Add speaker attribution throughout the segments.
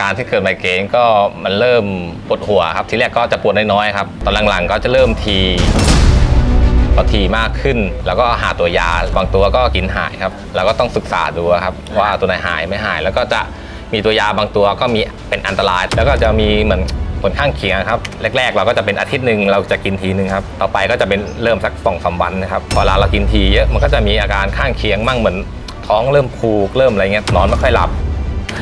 Speaker 1: การที่เกิดไมเกรนก็มันเริ่มปวดหัวครับ ทีแรกก็จะปวดน้อยๆครับ ตอนหลังๆก็จะเริ่มทีพอทีมากขึ้น แล้วก็หาตัวยา บางตัวก็กินหายครับเราก็ต้องศึกษาดูครับ ว่าตัวไหนหายไม่หาย แล้วก็จะมีตัวยาบางตัวก็มีเป็นอันตราย แล้วก็จะมีเหมือนผลข้างเคียงครับ แรก ๆ เราก็จะเป็นอาทิตย์หนึ่งเราจะกินทีหนึ่งครับ ต่อไปก็จะเป็นเริ่มสักสองสามวันนะครับ พอเราเรากินทีเยอะมันก็จะมีอาการข้างเคียงมั่งเหมือนท้องเริ่มผูกเริ่มอะไรเงี้ยนอนไม่ค่อยหลับ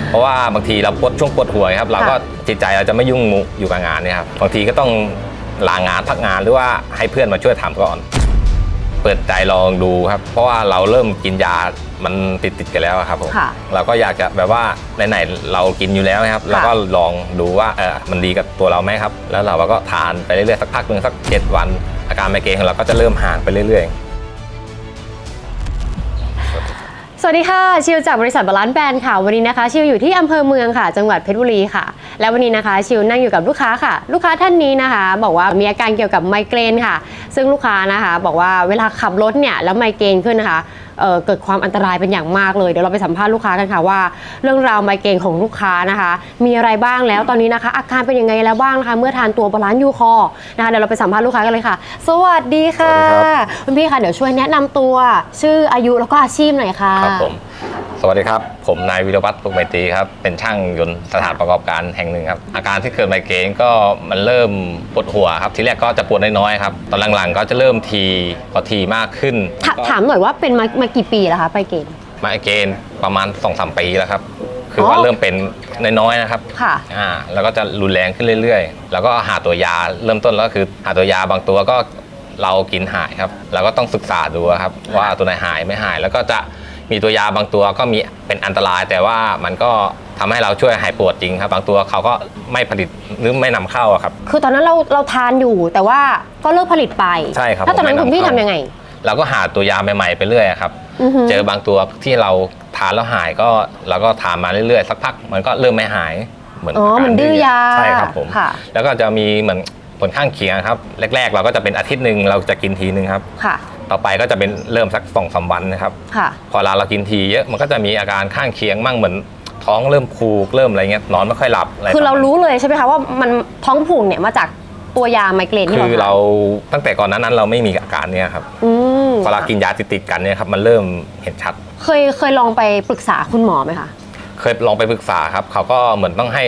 Speaker 1: เพราะว่าบางทีเราปวดช่วงปวดหัวครับ เราก็จิตใจเราจะไม่ยุ่งมุอยู่กับงานเนี่ยครับบางทีก็ต้องลางานพักงานหรือว่าให้เพื่อนมาช่วยทำก่อน เปิดใจลองดูครับ เพราะว่าเราเริ่มกินยามันติดติดๆกันแล้วอะครับผม
Speaker 2: ค่ะ
Speaker 1: เราก็อยากจะแบบว่าไหนๆเรากินอยู่แล้วนะครับเราก็ลองดูว่าเออมันดีกับตัวเราไหมครับ แล้วเราก็ทานไปเรื่อยๆสักพักหนึ่งสักเจ็ดวัน อาการไมเกรนของเราก็จะเริ่มห่างไปเรื่อยๆ
Speaker 2: สวัสดีค่ะ ชิวจากบริษัทบาลานซ์แบรนด์ค่ะ วันนี้นะคะ ชิวอยู่ที่อำเภอเมืองค่ะ จังหวัดเพชรบุรีค่ะ และวันนี้นะคะ ชิวนั่งอยู่กับลูกค้าค่ะ ลูกค้าท่านนี้นะคะ บอกว่ามีอาการเกี่ยวกับไมเกรนค่ะ ซึ่งลูกค้านะคะ บอกว่าเวลาขับรถเนี่ยแล้วไมเกรนขึ้นนะคะ เอ่อเกิดความอันตรายเป็นอย่างมากเลยเดี๋ยวเราไปสัมภาษณ์ลูกค้ากันค่ะว่า เรื่องราวไมเกรนของลูกค้านะคะ มีอะไรบ้างแล้วตอนนี้นะคะ อาการเป็นยังไงแล้วบ้างนะคะเมื่อทานตัวบาลานซ์ยูคอนะคะเดี๋ยวเราไปสัมภาษณ์ลูกค้ากันเลยค่ะ สวัสดีค่ะ
Speaker 1: สวัสดีครับ
Speaker 2: คุณพี่ค่ะเดี๋ยวช่วยแนะนำตัวชื่ออายุแล้วก็อาชีพหน่อยค่ะ
Speaker 1: ครับผม สวัสดีครับ ผมนายวิรวัตรปุกไมตรีครับ เป็นช่างยนต์สถานประกอบการแห่งหนึ่งครับ อาการที่เกิดไมเกรนก็มันเริ่มปวดหัวครับ ทีแรกก็จะปวดน้อยๆครับ ตอนหลังๆก็จะเริ่มทีพอทีมากขึ้น
Speaker 2: ถาถามหน่อยว่าเป็นมามากี่ปีแล้วคะไปเกณฑ์
Speaker 1: ไมเกรนประมาณ2อสปีแล้วครับ คือว่า
Speaker 2: อ๋อ
Speaker 1: เริ่มเป็นน้อยๆนะครับ
Speaker 2: ค่ะ
Speaker 1: อ่าแล้วก็จะรุนแรงขึ้นเรื่อยๆ แล้วก็หาตัวยาเริ่มต้นแล้วก็คือหาตัวยาบางตัวก็เรากินหายครับเราก็ต้องศึกษาดูครับ ว่าตัวไหนหายไม่หาย แล้วก็จะ มีตัวยาบางตัวก็มีเป็นอันตราย แต่ว่ามันก็ทำให้เราช่วยหายปวดจริงครับ บางตัวเขาก็ไม่ผลิตหรือไม่นำเข้าอะครับ
Speaker 2: คือตอนนั้นเราเราทานอยู่แต่ว่าก็เลิกผลิตไป
Speaker 1: ใช่ครับ
Speaker 2: แล้วตอนนั้น
Speaker 1: ผม
Speaker 2: คุณพี่
Speaker 1: ไม่นำ
Speaker 2: ทำ
Speaker 1: เข้า
Speaker 2: ยังไง
Speaker 1: เราก็หาตัวยาใหม่ๆไปเรื่อยครับ
Speaker 2: อือฮึ
Speaker 1: เจอบางตัวที่เราทานแล้วหายก็เราก็ทานมาเรื่อยๆสักพัก มันก็เริ่มไม่หายเหมือน
Speaker 2: อ๋อ
Speaker 1: การ
Speaker 2: เหมือนดื้อยา
Speaker 1: ใช่ครับผม
Speaker 2: ค่ะ
Speaker 1: แล้วก็จะมีเหมือนผลข้างเคียงครับ แรก ๆ เราก็จะเป็นอาทิตย์หนึ่งเราจะกินทีหนึ่งครับ
Speaker 2: ค่ะ
Speaker 1: ต่อไปก็จะเป็นเริ่มสักสองสามวันนะครับ
Speaker 2: ค่ะ
Speaker 1: พอเราเรากินทีเยอะมันก็จะมีอาการข้างเคียงมั่งเหมือนท้องเริ่มผูกเริ่มอะไรเงี้ยนอนไม่ค่อยหลับอะไร
Speaker 2: คือเรา
Speaker 1: ประมณ
Speaker 2: รู้เลยใช่ไหมคะว่ามันท้องผูกเนี่ยมาจากตัวยาไมเกรนที่
Speaker 1: คือ
Speaker 2: เรา
Speaker 1: เราตั้งแต่ก่อนหนานั้นเราไม่มีอาการเนี้ยครับ
Speaker 2: อืม
Speaker 1: พอเรากินยาติดๆกันเนี่ยครับมันเริ่มเห็นชัด
Speaker 2: เคยเคยลองไปปรึกษาคุณหมอไหมคะ
Speaker 1: เคยลองไปปรึกษาครับ เขาก็เหมือนต้องให้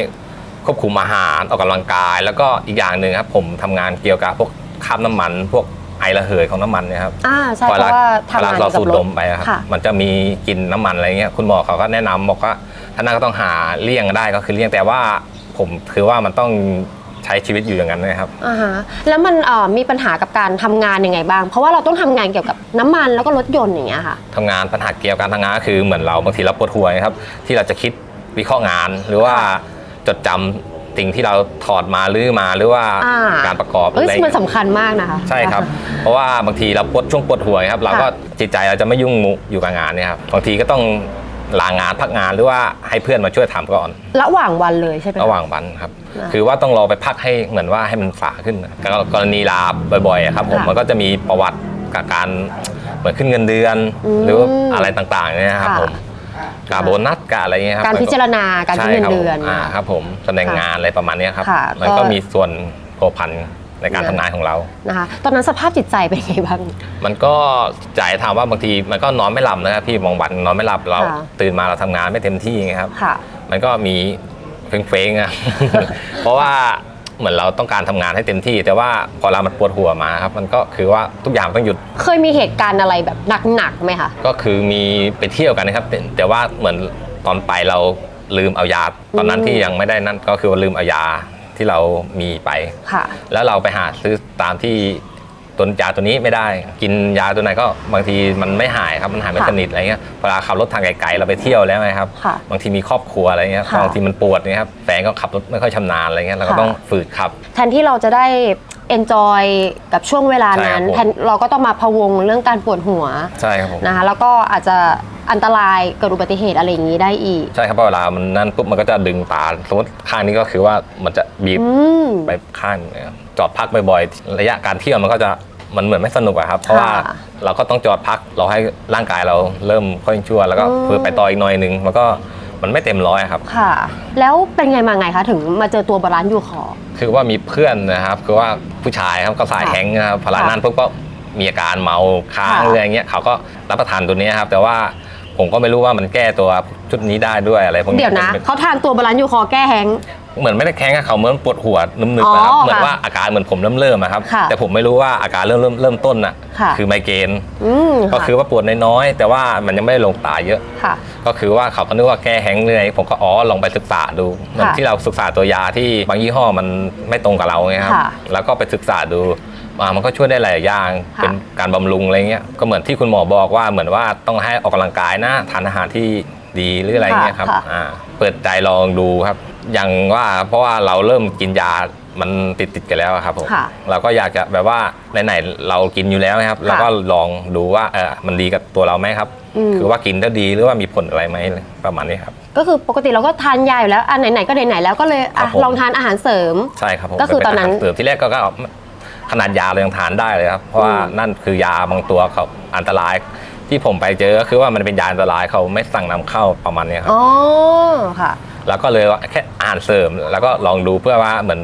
Speaker 1: ควบคุมอาหารออกกำลังกาย แล้วก็อีกอย่างหนึ่งครับผมทำงานเกี่ยวกับพวกคราบน้ำมันพวกไอ ระเหยของน้ำมันเนยครับ
Speaker 2: อ่าใช่เพราะว่าทำงาน
Speaker 1: เวล
Speaker 2: เกี่
Speaker 1: เรา
Speaker 2: ยวกับ
Speaker 1: สูด
Speaker 2: ร
Speaker 1: ด
Speaker 2: ถ
Speaker 1: มไปอะครับ
Speaker 2: ค่ะ
Speaker 1: มันจะมีกลิ่นน้ำมันอะไรเงี้ยคุณหมอเขาก็แนะนำบอกว่าถ้านั่นก็ต้องหาเลี่ยงได้ก็คือเลี่ยงแต่ว่าผมคือว่ามันต้องใช้ชีวิตอยู่อย่างนั้นนะครับ
Speaker 2: อ่าฮะแล้วมันเอ่อมีปัญหากับการทำงานยังไงบ้าง เพราะว่าเราต้องทำงานเกี่ยวกับน้ำมันแล้วก็รถยนต์อย่างเงี้ยค่ะ
Speaker 1: ทำงานปัญหาเกี่ยวกับการทำงานก็คือเหมือนเราบางทีเราปวดหัวนะครับที่เราจะคิดวิเคราะห์งานหรือว่าจดจำ สิ่งที่เราถอดมาหรือมาหรือว่า
Speaker 2: อ่า
Speaker 1: การประกอบ
Speaker 2: เอ้ย
Speaker 1: อะไร
Speaker 2: มันสำคัญมากนะคะ
Speaker 1: ใช่ครับ เพราะว่าบางทีเราปวดช่วงปวดหัวครับ เราก็จิตใจเราจะไม่ยุ่งมุอยู่กับงานเนี่ยครับบางทีก็ต้องลางานพักงานหรือว่าให้เพื่อนมาช่วยทำก่อน
Speaker 2: ระหว่างวันเลยใช่ไหมค
Speaker 1: ระหว่างวันครับ
Speaker 2: อ่า
Speaker 1: คือว่าต้องรอไปพักให้เหมือนว่าให้มันฝาขึ้นนะกรณีลาบ่อยๆอะครับผม
Speaker 2: ค่ะ
Speaker 1: มันก็จะมีประวัติกับการเหมือนขึ้นเงินเดือน
Speaker 2: อืม
Speaker 1: หรือว่าอะไรต่างๆเนี่ยครับ
Speaker 2: ค่ะ
Speaker 1: ผม การโบนัสการอะไรเงี้ยครับ
Speaker 2: การพิจารณาการขึ้นเงินเดือน
Speaker 1: ใช่ครับผมอ่าครับผมตำแหน่งงานอะไรประมาณเนี้ยครับ
Speaker 2: ค่ะ
Speaker 1: มัน
Speaker 2: ก็
Speaker 1: ก็มีส่วนโผพันในการ
Speaker 2: นะ
Speaker 1: ทำงานของเรา
Speaker 2: นะคะตอนนั้นสภาพจิตใจเป็นไงบ้าง
Speaker 1: มันก็ใจถามว่าบางทีมันก็นอนไม่หลับนะครับพี่บางวันนอนไม่หลับเรา
Speaker 2: ค่ะ
Speaker 1: ตื่นมาเราทำงานไม่เต็มที่ไงครับ
Speaker 2: ค่ะ
Speaker 1: มันก็มีเฟ้งๆอะเพราะว่า เหมือนเราต้องการทำงานให้เต็มที่ แต่ว่าพอเรามันปวดหัวมาครับมันก็คือว่าทุกอย่างต้องหยุด
Speaker 2: เคยมีเหตุการณ์อะไรแบบหนักๆไหมคะ
Speaker 1: ก็คือมีไปเที่ยวกันนะครับแต่แต่ว่าเหมือนตอนไปเราลืมเอายา ตอนนั้น
Speaker 2: อืม
Speaker 1: ที่ยังไม่ได้นั่นก็คือว่าลืมเอายาที่เรามีไป
Speaker 2: ค่ะ
Speaker 1: แล้วเราไปหาซื้อตามที่ ตัวยาตัวนี้ไม่ได้ กินยาตัวไหนก็บางทีมันไม่หายครับมันหายไม่
Speaker 2: ค่ะ
Speaker 1: สนิทอะไรเงี้ยเวลาขับรถทางไกลๆเราไปเที่ยวแล้วไงครับ
Speaker 2: ค่ะ
Speaker 1: บางทีมีครอบครัวอะไรเงี้ย
Speaker 2: ค่ะ
Speaker 1: บางทีมันปวดเนี่ยครับแฟนก็ขับรถไม่ค่อยชำนาญอะไรเงี้ยเราก็
Speaker 2: ค่ะ
Speaker 1: ต้องฝืดขับ
Speaker 2: แทนที่เราจะได้ enjoy กับช่วงเวลานั้น
Speaker 1: ใช่ครับผม
Speaker 2: แทนเราก็ต้องมาพะวงเรื่องการปวดหัว
Speaker 1: ใช่ครับผม
Speaker 2: นะคะแล้วก็อาจจะอันตรายเกิดอุบัติเหตุอะไรอย่างนี้ได้อีก
Speaker 1: ใช่ครับเพราะเวลามันนั่นปุ๊บมันก็จะดึงตาสมมติข้างนี้ก็คือว่ามันจะบีบ
Speaker 2: อืม
Speaker 1: ไปข้างเนี่ยจอดพักบ่อยๆระยะการเที่ยวมันก็จะ มันเหมือนไม่สนุกอะครับ เพราะว่า
Speaker 2: ค่ะ
Speaker 1: เราก็ต้องจอดพักเราให้ร่างกายเราเริ่มค่อยชั่ว แล้วก็
Speaker 2: อืม
Speaker 1: เพื่อไปต่ออีกหน่อยหนึ่งมันก็มันไม่เต็มร้อยครับ
Speaker 2: ค่ะ แล้วเป็นไงมาไงคะถึงมาเจอตัวบาลานซ์ยูคอร์
Speaker 1: คือว่ามีเพื่อนนะครับ คือว่าผู้ชายครับก็สาย
Speaker 2: ค่ะ
Speaker 1: แฮงก์นะครับพลา
Speaker 2: ค่ะ
Speaker 1: นั่นพวกก็มีอาการเมาค้าง
Speaker 2: ค่ะ
Speaker 1: อะไรอย่างเงี้ยเขาก็รับประทานตัวนี้ครับ แต่ว่าผมก็ไม่รู้ว่ามันแก้ตัวชุดนี้ได้ด้วยอะไรพวกนี้
Speaker 2: เดี๋ยวนะ
Speaker 1: เป็น
Speaker 2: เขาทานตัวบาลานซ์ยูคอร์แก้แฮงก์
Speaker 1: เหมือนไม่ได้แข้งกับเขาเหมือนปวดหัวนึมๆนะครับ
Speaker 2: อ๋อ
Speaker 1: เหมือน
Speaker 2: ค่ะ
Speaker 1: ว่าอาการเหมือนผมเริ่มเริ่มๆอะครับ
Speaker 2: ค่ะ
Speaker 1: แต่ผมไม่รู้ว่าอาการเริ่มเริ่มเริ่มต้นน่ะ
Speaker 2: ค่ะ
Speaker 1: คือไมเกรน
Speaker 2: อืม
Speaker 1: ก็คือว่าปวดน้อยๆแต่ว่ามันยังไม่ได้ลงตาเยอะ
Speaker 2: ค่ะ
Speaker 1: ก็คือว่าเขาก็นึกว่าแก้แห้งค์เลยผมก็อ๋อลองไปศึกษาดูเหมือน
Speaker 2: ค่ะ
Speaker 1: ที่เราศึกษาตัวยาที่บางยี่ห้อมันไม่ตรงกับเราไงครับ
Speaker 2: ค่ะ
Speaker 1: แล้วก็ไปศึกษาดูมามันก็ช่วยได้หลายอย่าง
Speaker 2: ค่ะ
Speaker 1: เป็นการบำรุงอะไรเงี้ยก็เหมือนที่คุณหมอบอกว่าเหมือนว่าต้องให้ออกกำลังกายนะทานอาหารที่ดีหรืออะไรเงี้ยครับ
Speaker 2: ค่ะ
Speaker 1: อ่าเปิดใจลองดูครับ อย่างว่าเพราะว่าเราเริ่มกินยามันติดติดๆกันแล้วอะครับผม
Speaker 2: ค่ะ
Speaker 1: เราก็อยากจะแบบว่าไหนๆเรากินอยู่แล้วนะครับ
Speaker 2: ค่ะ
Speaker 1: เราก็ลองดูว่าเออมันดีกับตัวเราไหมครับ
Speaker 2: อืม
Speaker 1: คือว่ากินแล้วดีหรือว่ามีผลอะไรไหมประมาณนี้ครับ
Speaker 2: ก็คือปกติเราก็ทานยาอยู่แล้วอะไหนๆก็ไหนๆแล้วก็เลยอะ
Speaker 1: ครับผม
Speaker 2: ลองทานอาหารเสริม
Speaker 1: ใช่ครับผม
Speaker 2: ก็คือตอนนั้น
Speaker 1: เป็าหารเสริมที่แรกก็ก็ขนาดยาเรายังทานได้เลยครับ เพราะว่า
Speaker 2: อืม
Speaker 1: นั่นคือยาบางตัวเขาอันตราย ที่ผมไปเจอก็คือว่ามันเป็นยาอันตรายเขาไม่สั่งนำเข้าประมาณนี้ครับ
Speaker 2: อ๋อค่ะ
Speaker 1: แล้วก็เลยว่าแค่อาหารเสริม แล้วก็ลองดูเพื่อว่าเหมือน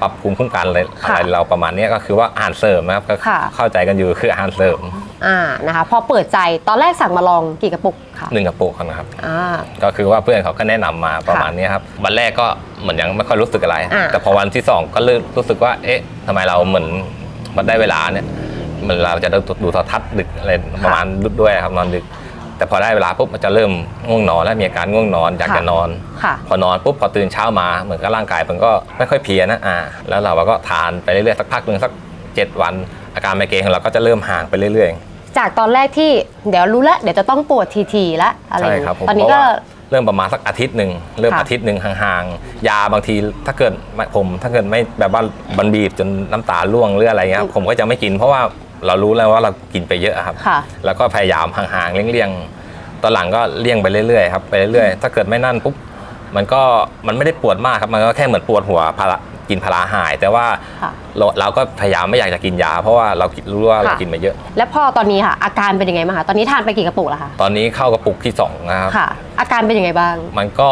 Speaker 1: ปรับภูมิคุ้มกันอะไร
Speaker 2: ค่ะ
Speaker 1: อะไรเราประมาณนี้ก็คือว่าอาหารเสริมนะครับก็
Speaker 2: ค่ะ
Speaker 1: เข้าใจกันอยู่คืออาหารเสริม
Speaker 2: อ่านะคะพอเปิดใจตอนแรกสั่งมาลองกี่กระปุกค่ะ
Speaker 1: หนึ่งกระปุกนะครับ
Speaker 2: อ่า
Speaker 1: ก็คือว่าเพื่อนเขาก็แนะนำมาประมาณนี้ครับวันแรกก็เหมือนยังไม่ค่อยรู้สึกอะไร
Speaker 2: อ่า
Speaker 1: แต่พอวันที่สองก็เริ่มรู้สึกว่าเอ๊ะทำไมเราเหมือนมันได้เวลาเนี่ยมันเราจะดูดูโทรทัศน์ดึกอะไรประมาณด้วยครับนอนดึก แต่พอได้เวลาปุ๊บมันจะเริ่มง่วงนอนแล้วมีอาการง่วงนอนอยากจะนอน
Speaker 2: ค่ะ
Speaker 1: พอนอนปุ๊บพอตื่นเช้ามาเหมือนกับร่างกายมันก็ไม่ค่อยเพลียนะอ่าแล้วเราก็ทานไปเรื่อยๆสักพักหนึ่งสักเจ็ดวัน อาการไมเกรนของเราก็จะเริ่มห่างไปเรื่อยๆ
Speaker 2: จากตอนแรกที่เดี๋ยวรู้แล้วเดี๋ยวจะต้องปวดทีๆแล้วอะไรอ
Speaker 1: ใช่
Speaker 2: ย่าง
Speaker 1: ครับ
Speaker 2: งี้
Speaker 1: ผม
Speaker 2: ตอนนี้
Speaker 1: เพ
Speaker 2: ก็
Speaker 1: ราะว่าเริ่มประมาณสักอาทิตย์หนึ่งเริ่ม
Speaker 2: ค่ะ
Speaker 1: อาทิตย์หนึ่งห่างๆยาบางทีถ้าเกิดไม่ผม ถ้าเกิดไม่แบบว่าบันบีบจนน้ำตาร่วงหรืออะไรเงี้ยครับผมก็จะไม่กินเพราะว่า เรารู้แล้วว่าเรากินไปเยอะครับ
Speaker 2: ค่ะ
Speaker 1: แล้วก็พยายามห่างๆเลี่ยงๆตอนหลังก็เลี่ยงไปเรื่อยๆครับไปเรื่อยๆ ถ้าเกิดไม่นั่นปุ๊บมันก็มันไม่ได้ปวดมากครับ มันก็แค่เหมือนปวดหัวพารากินพาราหาย แต่ว่า
Speaker 2: ค่ะ
Speaker 1: เราเราก็พยายามไม่อยากจะกินยา เพราะว่าเรารู้ว่าเรา
Speaker 2: ค่ะ
Speaker 1: กินไปเยอะ
Speaker 2: แล้วพอตอนนี้ค่ะ อาการเป็นยังไงบ้างคะตอนนี้ทานไปกี่กระปุกแล้วคะ
Speaker 1: ตอนนี้เข้ากระปุกที่สองนะครับ
Speaker 2: ค่ะ อาการเป็นยังไงบ้าง
Speaker 1: มันก็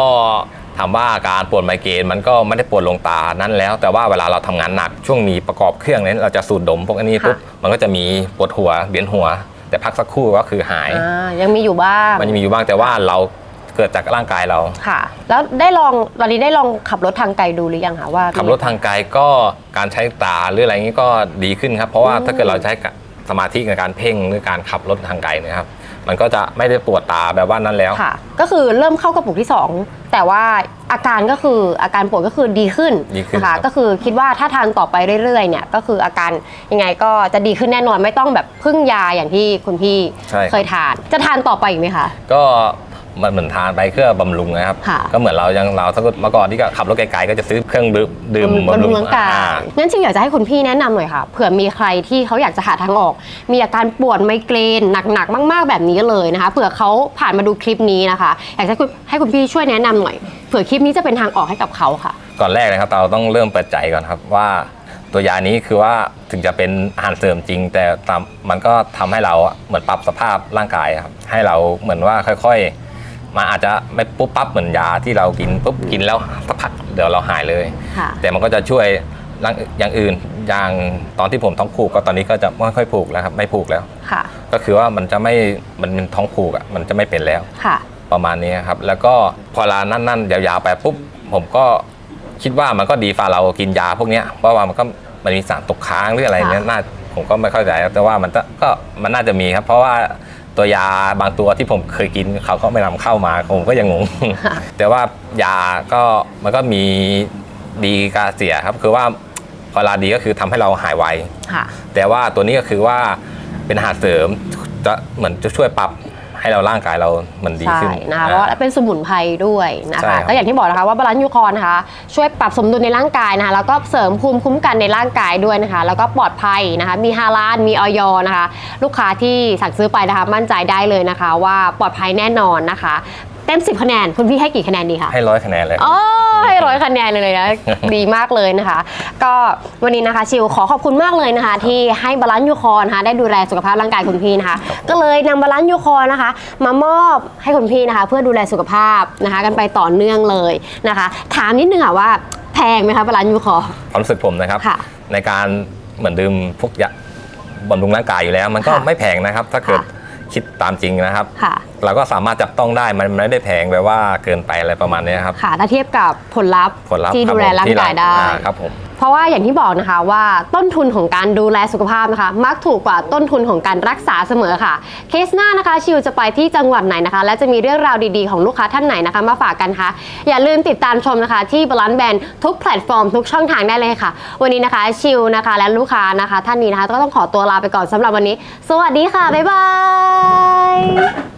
Speaker 1: ถามว่าอาการปวดไมเกรนมันก็ไม่ได้ปวดลงตานั่นแล้ว แต่ว่าเวลาเราทำงานหนักช่วงมีประกอบเครื่องนี้เราจะสูดดมพวกอันนี้
Speaker 2: ค่ะ
Speaker 1: ปุ๊บมันก็จะมีปวดหัวเวียนหัว แต่พักสักครู่ก็คือหาย
Speaker 2: อ่ายังมีอยู่บ้าง
Speaker 1: มันยังมีอยู่บ้างแต่ว่าเราเกิดจากร่างกายเรา
Speaker 2: ค่ะ แล้วได้ลองตอนนี้ได้ลองขับรถทางไกลดูหรือยังคะว่า
Speaker 1: ขับรถทางไกลก็การใช้ตาหรืออะไรอย่างนี้ก็ดีขึ้นครับ เพราะว่า
Speaker 2: อืม
Speaker 1: ถ้าเกิดเราใช้สมาธิในการเพ่งหรือการขับรถทางไกลเนะครับ มันก็จะไม่ได้ปวดตาแบบว่านั้นแล้ว
Speaker 2: ค่ะ ก็คือเริ่มเข้ากระปุกที่ 2 แต่ว่าอาการก็คืออาการปวดก็คือดีขึ้น
Speaker 1: ดีขึ้น
Speaker 2: นะ
Speaker 1: ครั
Speaker 2: คะ
Speaker 1: บ
Speaker 2: ก็คือคิดว่าถ้าทานต่อไปเรื่อยๆเนี่ยก็คืออาการยังไงก็จะดีขึ้นแน่นอนไม่ต้องแบบพึ่งยาอย่างที่คุณพี่
Speaker 1: ใช่ครับ
Speaker 2: เคยทาน จะทานต่อไปอีกไหมคะ
Speaker 1: ก็ มันเหมือนทานไปเพื่อบำรุงนะครับ
Speaker 2: ค่ะ
Speaker 1: ก็เหมือนเรายังเราถ้าเกิดเมื่อก่อนที่ก็ขับรถไกลๆก็จะซื้อเครื่องดื่มดื่ม
Speaker 2: บำรุงร่างกาย
Speaker 1: อ่
Speaker 2: งั้นชิวอยากจะให้คุณพี่แนะนำหน่อยค่ะ เผื่อมีใครที่เขาอยากจะหาทางออก มีอาการปวดไมเกรนหนักๆ มาก ๆ แบบนี้เลยนะคะ เผื่อเขาผ่านมาดูคลิปนี้นะคะ อยากจะให้คุณให้คุณพี่ช่วยแนะนำหน่อย เผื่อคลิปนี้จะเป็นทางออกให้กับเขาค่ะ
Speaker 1: ก่อนแรกนะครับเราต้องเริ่มเปิดใจก่อนครับว่าตัวยานี้คือว่าถึงจะเป็นอาหารเสริมจริง แต่ตามมันก็ทำให้เราอะเหมือนปรับสภาพร่างกายครับให้เราเหมือนว่าค่อยๆ มาอาจจะไม่ปุ๊บปั๊บเหมือนยาที่เรากินปุ๊บกินแล้วสักพักเดี๋ยวเราหายเลย
Speaker 2: ค่ะ
Speaker 1: แต่มันก็จะช่วยร่างอย่างอื่นอย่างตอนที่ผมท้องผูกก็ตอนนี้ก็จะไม่ค่อยผูกแล้วครับไม่ผูกแล้ว
Speaker 2: ค่ะ
Speaker 1: ก็คือว่ามันจะไม่มันเป็นท้องผูกอะมันจะไม่เป็นแล้ว
Speaker 2: ค่ะ
Speaker 1: ประมาณนี้ครับ แล้วก็พอเวลานั่นๆยาวๆไปปุ๊บผมก็คิดว่ามันก็ดีฝ่าเรากินยาพวกเนี้ยเพราะว่ามันก็มันมีสารตกค้างหรืออะไรเนี้ย
Speaker 2: ค่ะ
Speaker 1: น่าผมก็ไม่เข้าใจครับแต่ว่ามันก็ก็มันน่าจะมีครับ เพราะว่า ตัวยาบางตัวที่ผมเคยกินเขาก็ไม่นำเข้ามาผมก็ยังงง แต่ว่ายาก็มันก็มีดีกาเสียครับ คือว่าพอเวลาดีก็คือทำให้เราหายไว
Speaker 2: ค่ะ
Speaker 1: แต่ว่าตัวนี้ก็คือว่าเป็นอาหารเสริมจะเหมือนจะช่วยปรับ ให้เราร่างกายเรามันดี
Speaker 2: ใช่
Speaker 1: ขึ้น
Speaker 2: นะคะเพราะว่าเป็นสมุนไพรด้วยนะ
Speaker 1: ใช่
Speaker 2: คะ
Speaker 1: ครับ
Speaker 2: ก็อย่างที่บอกนะคะว่าบาลานซ์ยูคอร์นะคะ ช่วยปรับสมดุลในร่างกายนะคะ แล้วก็เสริมภูมิคุ้มกันในร่างกายด้วยนะคะ แล้วก็ปลอดภัยนะคะ มีฮาลาลมีออยนะคะ ลูกค้าที่สั่งซื้อไปนะคะ มั่นใจได้เลยนะคะ ว่าปลอดภัยแน่นอนนะคะ เต็ม 10 คะแนน คุณพี่ให้กี่คะแนนดีคะ
Speaker 1: ให้ร้อยคะแนนเลย
Speaker 2: อ๋อให้ร้อยคะคะแนนเลยนะ ดีมากเลยนะคะ ก็วันนี้นะคะชิวขอขอบคุณมากเลยนะคะ ที่ให้บาลานซ์ยูคอร์นะคะได้ดูแลสุขภาพร่างกายคุณพี่นะคะ ก็เลยนำบาลานซ์ยูคอร์นะคะ มามอบให้คุณพี่นะคะ เพื่อดูแลสุขภาพนะคะ กันไปต่อเนื่องเลยนะคะ ถามนิดนึงค่ะว่าแพงไหมคะบาลานซ์ยูคอร์
Speaker 1: ความรู้สึกผมนะครับ
Speaker 2: ค่ะ
Speaker 1: ในการเหมือนดื่มพวกยาบำรุงร่างกายอยู่แล้ว มันก็
Speaker 2: ค่ะ
Speaker 1: ไม่แพงนะครับ ถ้าเกิด
Speaker 2: ค่ะ
Speaker 1: คิดตามจริงนะครับ
Speaker 2: ค่ะ
Speaker 1: เราก็สามารถจับต้องได้มันไม่ได้แพงแบบว่าเกินไปอะไรประมาณนี้ครับ
Speaker 2: ค่ะ ถ้าเทียบกับผลลัพธ์
Speaker 1: ผลลัพธ์
Speaker 2: ที่
Speaker 1: คบ
Speaker 2: ดูแล
Speaker 1: ผม
Speaker 2: ร่าง
Speaker 1: ที่
Speaker 2: กายได้
Speaker 1: อ่ครับผม
Speaker 2: เพราะว่าอย่างที่บอกนะคะว่าต้นทุนของการดูแลสุขภาพนะคะ มักถูกกว่าต้นทุนของการรักษาเสมอค่ะ เคสหน้านะคะชิวจะไปที่จังหวัดไหนนะคะ และจะมีเรื่องราวดีๆของลูกค้าท่านไหนนะคะ มาฝากกันค่ะอย่าลืมติดตามชมนะคะที่บาลานแบนทุกแพลตฟอร์มทุกช่องทางได้เลยค่ะ วันนี้นะคะชิวนะคะ และลูกค้านะคะ ท่านนี้นะคะก็ต้องขอตัวลาไปก่อนสำหรับวันนี้ สวัสดีค่ะบ๊ายบาย